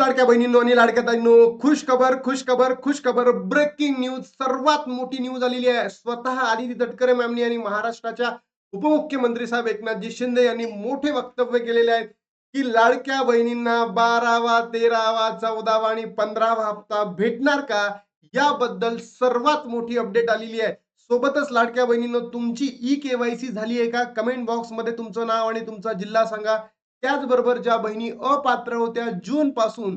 लाडक्या बहिणींनो आणि लाडक्या ताईंनो खुश खबर खुश खबर खुश खबर. ब्रेकिंग न्यूज सर्वात मोठी न्यूज आलेली आहे. स्वतः आदिती तटकरे मॅमनी आणि महाराष्ट्राच्या उपमुख्यमंत्री साहेब एकनाथजी शिंदे यांनी मोठे वक्तव्य केलेले आहेत की लाडक्या बहिणींना बारावा तेरावा चौदावा आणि पंधरावा हप्ता भेटणार का? याबद्दल सर्वात मोठी अपडेट आलेली आहे. सोबतच लाडक्या बहिणींनो तुमची ई केवायसी झाली आहे का? कमेंट बॉक्समध्ये तुमचं नाव आणि तुमचा जिल्हा सांगा. त्याचबरोबर ज्या बहिणी अपात्र होत्या जून पासून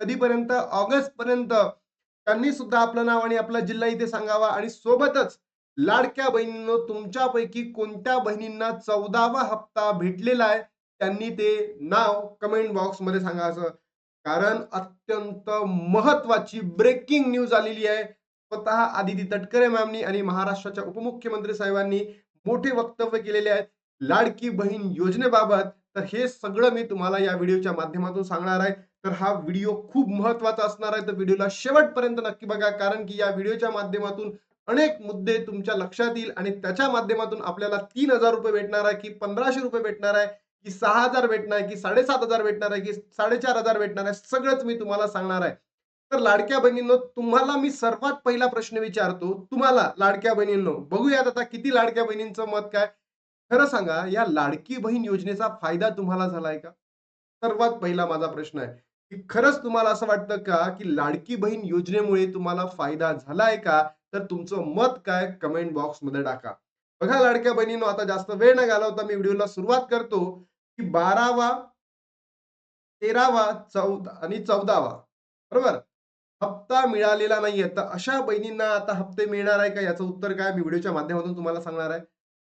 कधीपर्यंत? ऑगस्ट पर्यंत त्यांनी सुद्धा आपलं नाव आणि आपला जिल्हा इथे सांगावा आणि सोबतच लाडक्या बहिणींनो तुमच्यापैकी कोणत्या बहिणींना चौदावा हप्ता भेटलेला आहे त्यांनी ते नाव कमेंट बॉक्समध्ये सांगायचं कारण अत्यंत महत्वाची ब्रेकिंग न्यूज आलेली आहे. स्वतः आदिती तटकरे मॅमनी आणि महाराष्ट्राच्या उपमुख्यमंत्री साहेबांनी मोठे वक्तव्य केलेले आहेत लाडकी बहीण योजनेबाबत तर हे सगळं मी तुम्हाला या व्हिडिओच्या माध्यमातून सांगणार आहे. तर हा व्हिडिओ खूप महत्त्वाचा असणार आहे. तर व्हिडिओला शेवटपर्यंत नक्की बघा. कारण की या व्हिडिओच्या माध्यमातून अनेक मुद्दे तुमच्या लक्षात येईल आणि त्याच्या माध्यमातून आपल्याला तीन हजार रुपये भेटणार आहे की पंधराशे रुपये भेटणार आहे की सहा हजार भेटणार आहे की साडेसात हजार भेटणार आहे की साडेचार हजार भेटणार आहे. सगळंच मी तुम्हाला सांगणार आहे. तर लाडक्या बहिणींनो तुम्हाला मी सर्वात पहिला प्रश्न विचारतो. तुम्हाला लाडक्या बहिणींनो बघूयात आता किती लाडक्या बहिणींचं मत काय? खरं सांगा या लाडकी बहीण योजनेचा फायदा तुम्हाला झालाय का? सर्वात पहिला माझा प्रश्न आहे की खरंच तुम्हाला असं वाटतं का की लाडकी बहीण योजनेमुळे तुम्हाला फायदा झालाय का? तर तुमचं मत काय? कमेंट बॉक्समध्ये टाका. बघा लाडक्या बहिणीनो आता जास्त वेळ न घालवता मी व्हिडिओला सुरुवात करतो की बारावा तेरावा चौदा आणि चौदावा. बरोबर? हप्ता मिळालेला नाहीये तर अशा बहिणींना आता हप्ते मिळणार आहे का? याचं उत्तर काय? मी व्हिडिओच्या माध्यमातून तुम्हाला सांगणार आहे.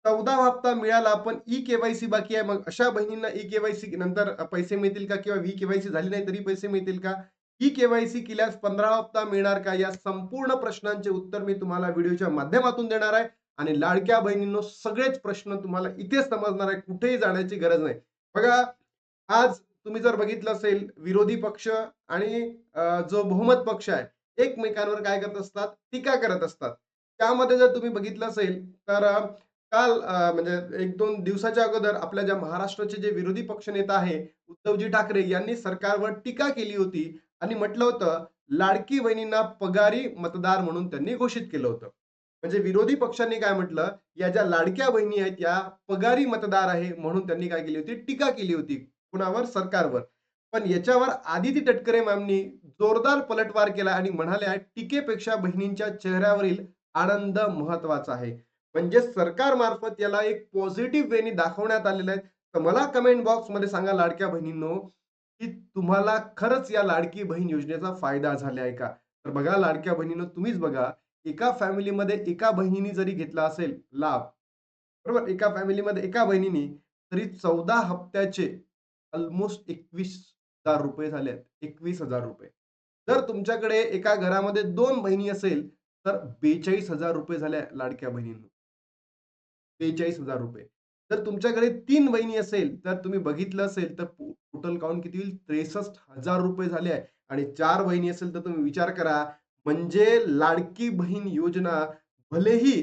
चौदावा हप्ता मिळाला पण ई केवायसी बाकी आहे. मग अशा बहिणींना ई केवायसी नंतर पैसे मिळतील का किंवा व्ही केवायसी झाली नाही तरी पैसे मिळतील का? ई केवायसी केल्यास पंधरा हप्ता मिळणार का? या संपूर्ण प्रश्नांचे उत्तर मी तुम्हाला व्हिडिओच्या माध्यमातून देणार आहे. आणि लाडक्या बहिणींनो सगळेच प्रश्न तुम्हाला इथेच समजणार आहे. कुठेही जाण्याची गरज नाही. बघा आज तुम्ही जर बघितलं असेल विरोधी पक्ष आणि जो बहुमत पक्ष आहे एकमेकांवर काय करत असतात? टीका करत असतात. त्यामध्ये जर तुम्ही बघितलं असेल तर काल म्हणजे एक दोन दिवसाच्या अगोदर आपल्या ज्या महाराष्ट्राचे जे विरोधी पक्षनेता आहे उद्धवजी ठाकरे यांनी सरकारवर टीका केली होती आणि म्हटलं होतं लाडकी बहिणींना पगारी मतदार म्हणून त्यांनी घोषित केलं होतं. म्हणजे विरोधी पक्षांनी काय म्हटलं या ज्या लाडक्या बहिणी आहेत या पगारी मतदार आहे म्हणून त्यांनी काय केली होती? टीका केली होती कुणावर? सरकारवर. पण याच्यावर आदिती तटकरे मॅमनी जोरदार पलटवार केला आणि म्हणाल्या टीकेपेक्षा बहिणींच्या चेहऱ्यावरील आनंद महत्त्वाचा आहे. म्हणजे सरकार मार्फत याला एक पॉझिटिव्ह वेनी दाखवण्यात आलेलं आहे. तर मला कमेंट बॉक्समध्ये सांगा लाडक्या बहिणींनो की तुम्हाला खरंच या लाडकी बहीण योजनेचा फायदा झाला आहे का? तर बघा लाडक्या बहिणींनो तुम्हीच बघा एका फॅमिलीमध्ये एका बहिणीने जरी घेतला असेल लाभ बरोबर? एका फॅमिलीमध्ये एका बहिणीने तरी चौदा हप्त्याचे ऑलमोस्ट एकवीस हजार रुपये झाले आहेत. एकवीस हजार रुपये. जर तुमच्याकडे एका घरामध्ये दोन बहिणी असेल तर बेचाळीस हजार रुपये झाल्या लाडक्या बहिणींना. बेचाळीस हजार रुपये. जर तुमच्याकडे तीन बहिणी असेल तर तुम्ही बघितलं असेल तर टोटल काउंट किती होईल? त्रेसष्ट हजार रुपये झाले आहे. आणि चार वहिनी असेल तर तुम्ही विचार करा म्हणजे लाडकी बहीण योजना भलेही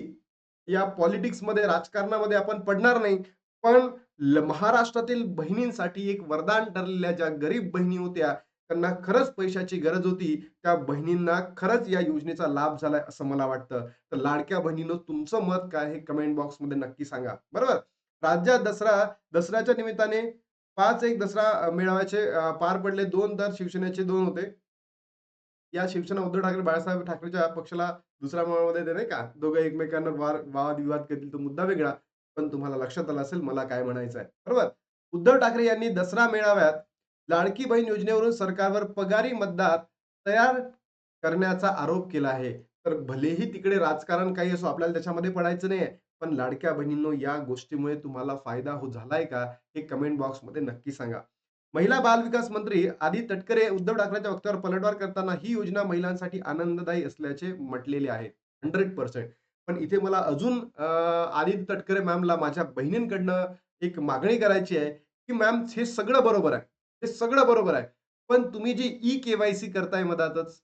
या पॉलिटिक्समध्ये राजकारणामध्ये आपण पडणार नाही पण महाराष्ट्रातील बहिणींसाठी एक वरदान ठरलेल्या ज्या गरीब बहिणी होत्या त्यांना खरंच पैशाची गरज होती. त्या बहिणींना खरंच या योजनेचा लाभ झालाय असं मला वाटतं. तर लाडक्या बहिणीनं तुमचं मत काय हे कमेंट बॉक्समध्ये नक्की सांगा. बरोबर? राज्यात दसरा दसऱ्याच्या निमित्ताने पाच एक दसरा मेळाव्याचे पार पडले. दोन तर शिवसेनेचे दोन होते. या शिवसेना उद्धव ठाकरे बाळासाहेब ठाकरेच्या पक्षाला दुसऱ्या मेळाव्यामध्ये ते नाही का? दोघं एकमेकांना वार वाद विवाद करतील तो मुद्दा वेगळा. पण तुम्हाला लक्षात आला असेल मला काय म्हणायचं आहे बरोबर? उद्धव ठाकरे यांनी दसरा मेळाव्यात लाडकी बहीण योजनेवरून सरकारवर पगारी मतदार तयार करण्याचा आरोप केला आहे. तर भलेही तिकडे राजकारण काही असो आपल्याला त्याच्यामध्ये पडायचं नाही पण लाडक्या बहिणींनो या गोष्टीमुळे तुम्हाला फायदा हो झालाय का? हे कमेंट बॉक्समध्ये नक्की सांगा. महिला बाल विकास मंत्री आदी तटकरे उद्धव ठाकरेंच्या वक्त्यावर पलटवार करताना ही योजना महिलांसाठी आनंददायी असल्याचे म्हटलेले आहे. हंड्रेड पर्सेंट पण इथे मला अजून आदित्य तटकरे मॅमला माझ्या बहिणींकडनं एक मागणी करायची आहे की मॅम हे सगळं बरोबर आहे. हे सगळं बरोबर आहे पण तुम्ही जी ई केवायसी करताय मधातच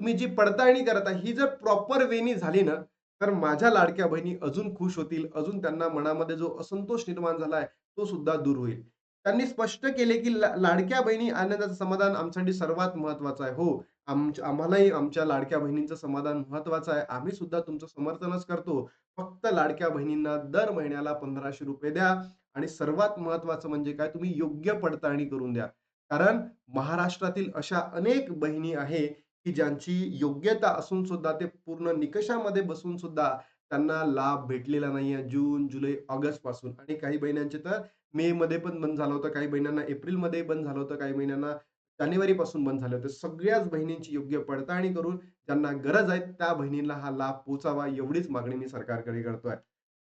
तुम्ही जी पडताळणी करताय ही जर प्रॉपर वेनी झाली ना तर माझ्या लाडक्या बहिणी अजून खुश होतील अजून त्यांना मनामध्ये जो असंतोष निर्माण झाला आहे तो सुद्धा दूर होईल त्यांनी स्पष्ट केले, की लाडक्या बहिणी आनंदाचं समाधान आमच्यासाठी सर्वात महत्त्वाचं आहे. हो, आमच्या आम्हालाही आमच्या लाडक्या बहिणींचं समाधान महत्त्वाचं आहे. आम्ही सुद्धा तुमचं समर्थनच करतो. फक्त लाडक्या बहिणींना दर महिन्याला ₹1500 द्या आणि सर्वात महत्वाचं म्हणजे काय तुम्ही योग्य पडताळणी करून द्या. कारण महाराष्ट्रातील अशा अनेक बहिणी आहे, की ज्यांची योग्यता असून सुद्धा ते पूर्ण निकषामध्ये बसून सुद्धा त्यांना लाभ भेटलेला नाहीये जून, जुलै, ऑगस्टपासून आणि काही बहिण्यांचे तर मे मध्ये पण बंद झालं होतं, काही महिन्यांना एप्रिलमध्ये बंद झालं होतं, काही महिन्यांना जानेवारीपासून बंद झालं होतं. सगळ्याच बहिणींची योग्य पडताळणी करून ज्यांना गरज आहे त्या बहिणींना हा लाभ पोहोचावा एवढीच मागणी मी सरकारकडे करतोय.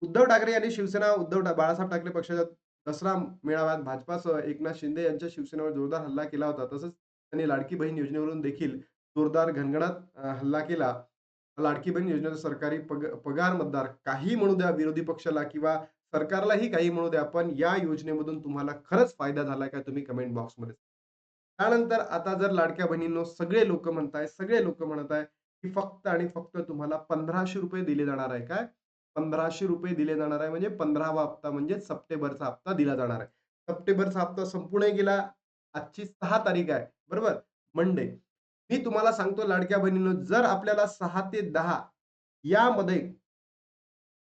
उद्धव ठाकरे यांनी शिवसेना उद्धव बाळासाहेब ठाकरे पक्षाच्या दसरा मेळाव्यात भाजपासह एकनाथ शिंदे यांच्या शिवसेनेवर जोरदार हल्ला केला होता. तसंच त्यांनी लाडकी बहीण योजनेवरून देखील जोरदार घनघणात हल्ला केला. लाडकी बहीण योजनेचा सरकारी पग पगार मतदार काही म्हणू द्या विरोधी पक्षाला किंवा सरकारलाही काही म्हणू द्या, पण या योजनेमधून तुम्हाला खरंच फायदा झालाय का तुम्ही कमेंट बॉक्समध्ये त्यानंतर आता जर लाडक्या बहिणींनो सगळे लोक म्हणताय, सगळे लोक म्हणत आहे, की फक्त आणि फक्त तुम्हाला ₹1500 दिले जाणार आहे. काय? ₹1500 दिले जाणार आहे म्हणजे 15वा हप्ता म्हणजे सप्टेंबरचा हप्ता दिला जाणार आहे. सप्टेंबरचा हप्ता संपूर्ण गेला. आजची सहा तारीख आहे. बरोबर? मंडे. मी तुम्हाला सांगतो लाडक्या बहिणीनं जर आपल्याला सहा ते दहा यामध्ये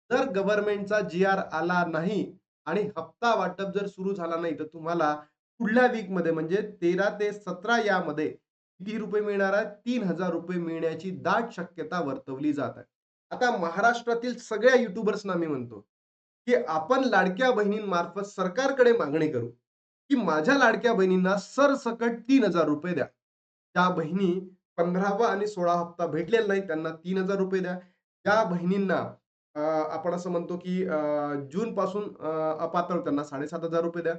जर गव्हर्नमेंटचा जी-आर आला नाही आणि हप्ता वाटप जर सुरू झाला नाही, तर तुम्हाला पुढल्या वीकमध्ये म्हणजे 13 ते 17 यामध्ये किती रुपये मिळणार आहे तीन हजार रुपये मिळण्याची दाट शक्यता वर्तवली जात आहे. आता महाराष्ट्रातील सगळ्या यूट्यूबर्सना मी म्हणतो, की आपण लाडक्या बहिणींमार्फत सरकारकडे मागणी करू, की माझ्या लाडक्या बहिणींना सरसकट ₹3000 द्या. ज्या बहिणी 15वा आणि 16 हप्ता भेटलेला नाही त्यांना ₹3000 द्या. ज्या बहिणींना आपण असं म्हणतो, की जून पासून अपात्र त्यांना ₹7500 द्या.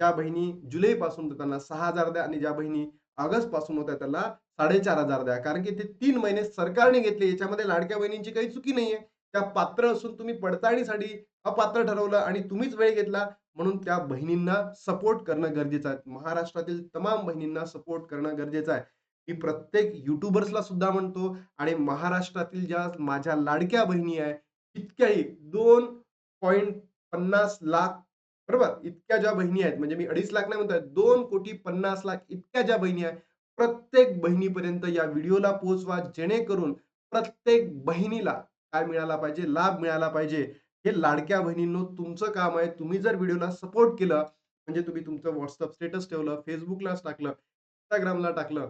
ज्या बहिणी जुलैपासून पासून त्यांना 6000 द्या आणि ज्या बहिणी ऑगस्टपासून होत्या त्याला 4500 द्या. कारण की ते तीन महिने सरकारने घेतले. याच्यामध्ये लाडक्या बहिणींची काही चुकी नाहीये. त्या पात्र असून तुम्ही पडताळणीसाठी अपात्र ठरवलं आणि तुम्हीच वेळ घेतला म्हणून त्या बहिणींना सपोर्ट करणं गरजेचं आहे. महाराष्ट्रातील तमाम बहिणींना सपोर्ट करणं गरजेचं आहे. मी प्रत्येक युट्यूबर्सला सुद्धा म्हणतो आणि महाराष्ट्रातील ज्या माझ्या लाडक्या बहिणी आहे, इतक्याही 2.50 लाख बरोबर? इतक्या ज्या बहिणी आहेत म्हणजे मी 2.5 लाख नाही म्हणतोय 2,50,00,000 इतक्या ज्या बहिणी आहेत, प्रत्येक बहिणीपर्यंत या व्हिडिओला पोहोचवा जेणेकरून प्रत्येक बहिणीला काय मिळाला पाहिजे? लाभ मिळाला पाहिजे. हे लाडक्या बहिणींनो तुमचं काम आहे. तुम्ही जर व्हिडिओला सपोर्ट केलं, म्हणजे तुम्ही तुमचं व्हॉट्सअप स्टेटस ठेवलं, Facebookलाच टाकलं, इंस्टाग्रामला टाकलं,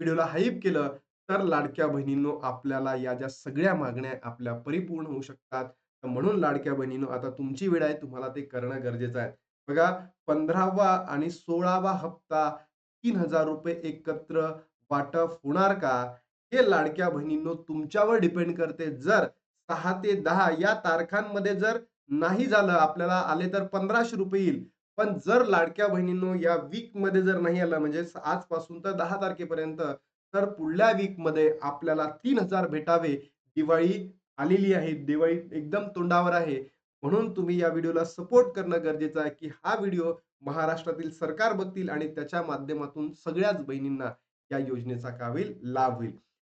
व्हिडिओला हाईप केलं, तर लाडक्या बहिणींनो आपल्याला या ज्या सगळ्या मागण्या आपल्या परिपूर्ण होऊ शकतात. तर म्हणून लाडक्या बहिणींनो आता तुमची वेळ आहे. तुम्हाला ते करणं गरजेचं आहे. बघा 15वा आणि 16वा हप्ता ₹3000 एकत्र वाटप होणार का? हे लाडक्या बहिणींनो तुमच्यावर डिपेंड करते. जर सहा ते दहा या तारखांमध्ये जर नाही झालं, आपल्याला आले तर ₹1500 येईल. पण जर लाडक्या बहिणींनो या वीकमध्ये जर नाही आलं म्हणजे आजपासून तर दहा तारखेपर्यंत, तर पुढल्या वीकमध्ये आपल्याला तीन हजार भेटावे. दिवाळी आलेली आहे. दिवाळी एकदम तोंडावर आहे. म्हणून तुम्ही या व्हिडिओला सपोर्ट करणं गरजेचं आहे, की हा व्हिडिओ महाराष्ट्रातील सरकार बघतील आणि त्याच्या माध्यमातून सगळ्याच बहिणींना या योजनेचा काय होईल? लाभ होईल.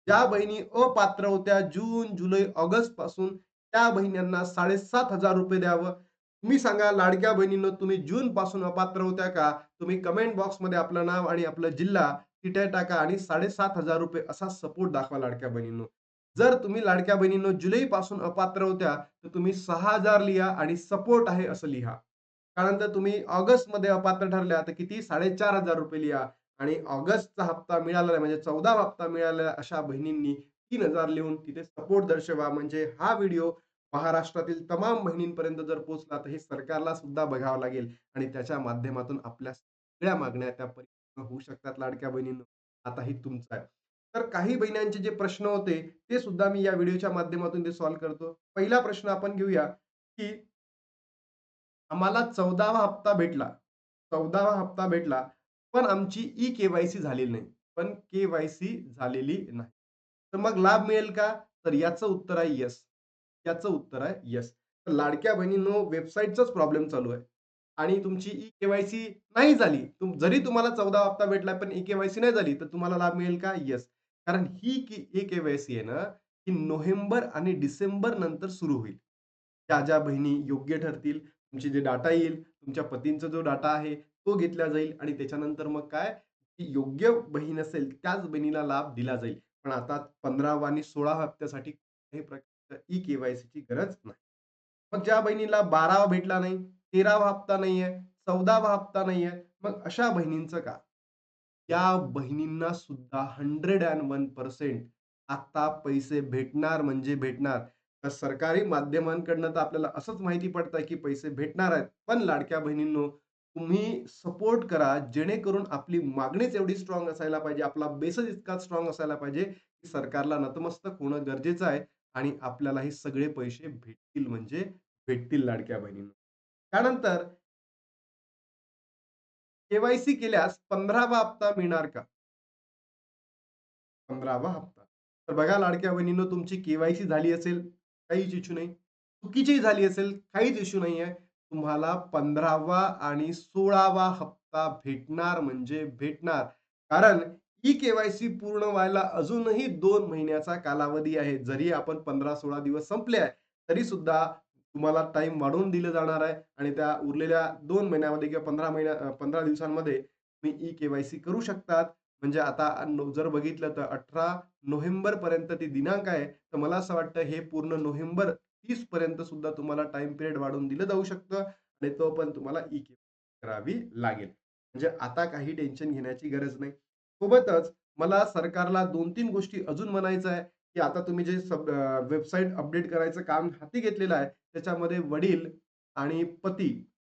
ज्या बहिणी अपात्र होत्या जून, जुलै, ऑगस्टपासून त्या बहिणींना ₹7500 द्यावं. तुम्ही सांगा लाडक्या बहिणींनो तुम्ही जून पासून अपात्र होत्या का? तुम्ही कमेंट बॉक्समध्ये आपलं नाव आणि आपला जिल्हा तिथे टाका आणि ₹7500 असा सपोर्ट दाखवा लाडक्या बहिणींनो. जर तुम्ही लाडक्या बहिणींनो जुलैपासून अपात्र होत्या, तर तुम्ही सहा हजार लिहा आणि सपोर्ट आहे असं लिहा. त्यानंतर तुम्ही ऑगस्टमध्ये अपात्र ठरल्या, तर किती ₹4500 लिहा आणि ऑगस्टचा हप्ता मिळालेला म्हणजे 14वा हप्ता मिळालेला अशा बहिणींनी तीन हजार लिहून तिथे सपोर्ट दर्शवा. म्हणजे हा व्हिडिओ महाराष्ट्रातील तमाम बहिणींपर्यंत जर पोहोचला, तर हे सरकारला सुद्धा बघावं लागेल आणि त्याच्या माध्यमातून आपल्या सगळ्या मागण्या त्या परिपूर्ण होऊ शकतात लाडक्या बहिणींना आता हे तुमचं आहे. तर काही बहिणींचे जे प्रश्न होते, ते सुद्धा मी या व्हिडिओच्या माध्यमातून ते सॉल्व्ह करतो. पहिला प्रश्न आपण घेऊया, की आम्हाला 14वा हप्ता भेटला. 14वा हप्ता भेटला, पण आमची ई-के-वाय-सी झालेली नाही. पण के-वाय-सी झालेली नाही. तर मग लाभ मिळेल का? तर याचं उत्तर आहे यस याचं उत्तर आहे यस तर लाडक्या बहिणींनो वेबसाईटचाच प्रॉब्लेम चालू आहे आणि तुमची ई-के-वाय-सी नाही झाली. तुम जरी तुम्हाला 14वा हप्ता भेटला, पण ई-के-वाय-सी नाही झाली, तर तुम्हाला लाभ मिळेल का? यस कारण ही की ई-के-वाय-सी आहे ना, ही नोव्हेंबर आणि डिसेंबर नंतर सुरू होईल. ज्या-ज्या बहिणी योग्य ठरतील, तुमची जे डाटा येईल, तुमच्या पतींचा जो डाटा आहे, तो घेतला जाईल आणि त्याच्यानंतर मग काय, की योग्य बहीण असेल, त्याच बहिणीला लाभ दिला जाईल. पण आता 15वा आणि 16 हप्त्यासाठी कुठल्याही प्रकारच्या ई-के-वाय-सीची गरज नाही. मग ज्या बहिणीला 12वा भेटला नाही, 13वा हप्ता नाहीये, 14वा हप्ता नाहीये, मग अशा बहिणींचं का या बहिणींना सुद्धा 101% आता पैसे भेटणार म्हणजे भेटणार. तर सरकारी माध्यमांकडनं तर आपल्याला असंच माहिती पडतं की पैसे भेटणार आहेत. पण लाडक्या बहिणींनो, तुम्ही सपोर्ट करा, जेणेकरून आपली मागणीच एवढी स्ट्रॉंग असायला पाहिजे, आपला बेसच इतका स्ट्रॉंग असायला पाहिजे, की सरकारला नतमस्तक होणं गरजेचं आहे आणि आपल्याला हे सगळे पैसे भेटतील म्हणजे भेटतील लाडक्या बहिणींना त्यानंतर केवायसी केल्यास 15वा हप्ता मिळणार का? 15वा हप्ता. तर बघा लाडक्या बहिणींनो, तुमची केवायसी झाली असेल, काहीच इश्यू नाही. चुकीची झाली असेल, काहीच इश्यू नाहीये. तुम्हाला 15वा आणि 16वा हप्ता भेटणार म्हणजे भेटणार. कारण ई केवायसी पूर्ण व्हायला अजूनही दोन महिन्याचा कालावधी आहे. जरी आपण 15-16 दिवस संपले आहे, तरी सुद्धा तुम्हाला टाईम वाढवून दिलं जाणार आहे आणि त्या उरलेल्या दोन महिन्यामध्ये किंवा 15 महिन्या पंधरा दिवसांमध्ये तुम्ही ई केवायसी करू शकतात. म्हणजे आता जर बघितलं तर अठरा नोव्हेंबर पर्यंत ती दिनांक आहे. तर मला असं वाटतं हे पूर्ण नोव्हेंबर तीस पर्यंत सुद्धा तुम्हाला टाइम पिरियड वाढवून दिलं जाऊ शकतं आणि तो पण तुम्हाला ई के करावी लागेल. म्हणजे आता काही टेन्शन घेण्याची गरज नाही. सोबतच मला सरकारला 2-3 गोष्टी अजून म्हणायचं आहे, की आता तुम्ही जे सब वेबसाईट अपडेट करायचं काम हाती घेतलेलं आहे, त्याच्यामध्ये वडील आणि पती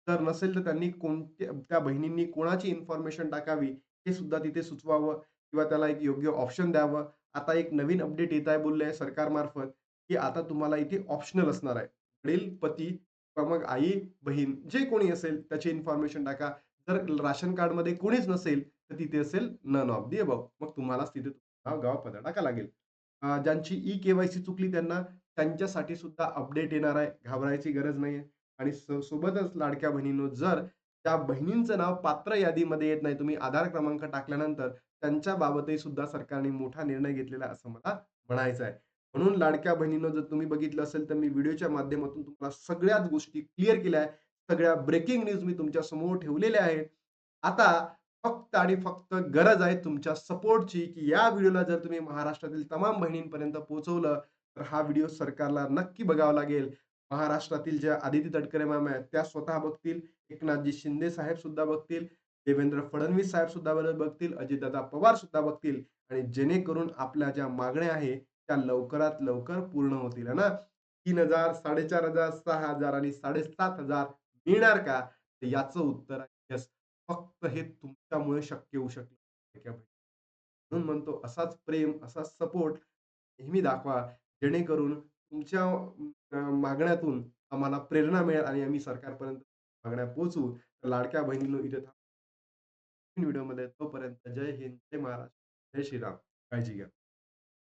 जर नसेल, तर त्यांनी कोणत्या त्या बहिणींनी कोणाची इन्फॉर्मेशन टाकावी, हे सुद्धा तिथे सुचवावं किंवा त्याला एक योग्य ऑप्शन द्यावं. आता एक नवीन अपडेट येत आहे बोलले आहे सरकारमार्फत, की आता तुम्हाला इथे ऑप्शनल असणार आहे. वडील, पती किंवा मग आई, बहीण जे कोणी असेल त्याची इन्फॉर्मेशन टाका. जर राशन कार्डमध्ये कोणीच नसेल, तर तिथे असेल नन ऑफ दी अबाव मग तुम्हालाच तिथे गाव गाव, पदा टाकावा लागेल. ज्यांची ई-के-वाय-सी चुकली त्यांना त्यांच्यासाठी सुद्धा अपडेट येणार आहे. घाबरायची गरज नाहीये आणि सोबतच लाडक्या बहिणींनो, जर त्या बहिणींचं नाव पात्र यादीमध्ये येत नाही, तुम्ही आधार क्रमांक टाकल्यानंतर त्यांच्या बाबतही सुद्धा सरकारने मोठा निर्णय घेतलेला असं मला म्हणायचं आहे. म्हणून लाडक्या बहिणीनं जर तुम्ही बघितलं असेल, तर मी व्हिडिओच्या माध्यमातून तुम्हाला सगळ्याच गोष्टी क्लिअर केल्या आहेत. सगळ्या ब्रेकिंग न्यूज मी तुमच्यासमोर ठेवलेल्या आहेत. आता फक्त आणि फक्त गरज आहे तुमच्या सपोर्टची, की या व्हिडिओला जर तुम्ही महाराष्ट्रातील तमाम बहिणींपर्यंत पोहोचवलं, तर हा व्हिडिओ सरकारला नक्की बघावा लागेल. महाराष्ट्रातील ज्या आदिती तटकरे मॅम आहेत, त्या स्वतः बघतील. एकनाथजी शिंदे साहेब सुद्धा बघतील. देवेंद्र फडणवीस साहेब सुद्धा बघतील. अजितदादा पवार सुद्धा बघतील आणि जेणेकरून आपल्या ज्या मागण्या आहे त्या लवकरात लवकर पूर्ण होतील, ना तीन हजार साडेचार हजार सहा हजार आणि 7500 मिळणार का? तर याचं उत्तर यस फक्त हे तुमच्यामुळे शक्य होऊ शकलं. म्हणून म्हणतो असाच प्रेम, असा सपोर्ट नेहमी दाखवा, जेणेकरून तुमच्या मागण्यातून आम्हाला प्रेरणा मिळेल आणि आम्ही सरकारपर्यंत मागण्या पोहोचवू. तर लाडक्या बहिणींनो, इथे थांब व्हिडिओमध्ये तोपर्यंत जय हिंद, जय महाराष्ट्र, जय श्रीराम. काळजी घ्या.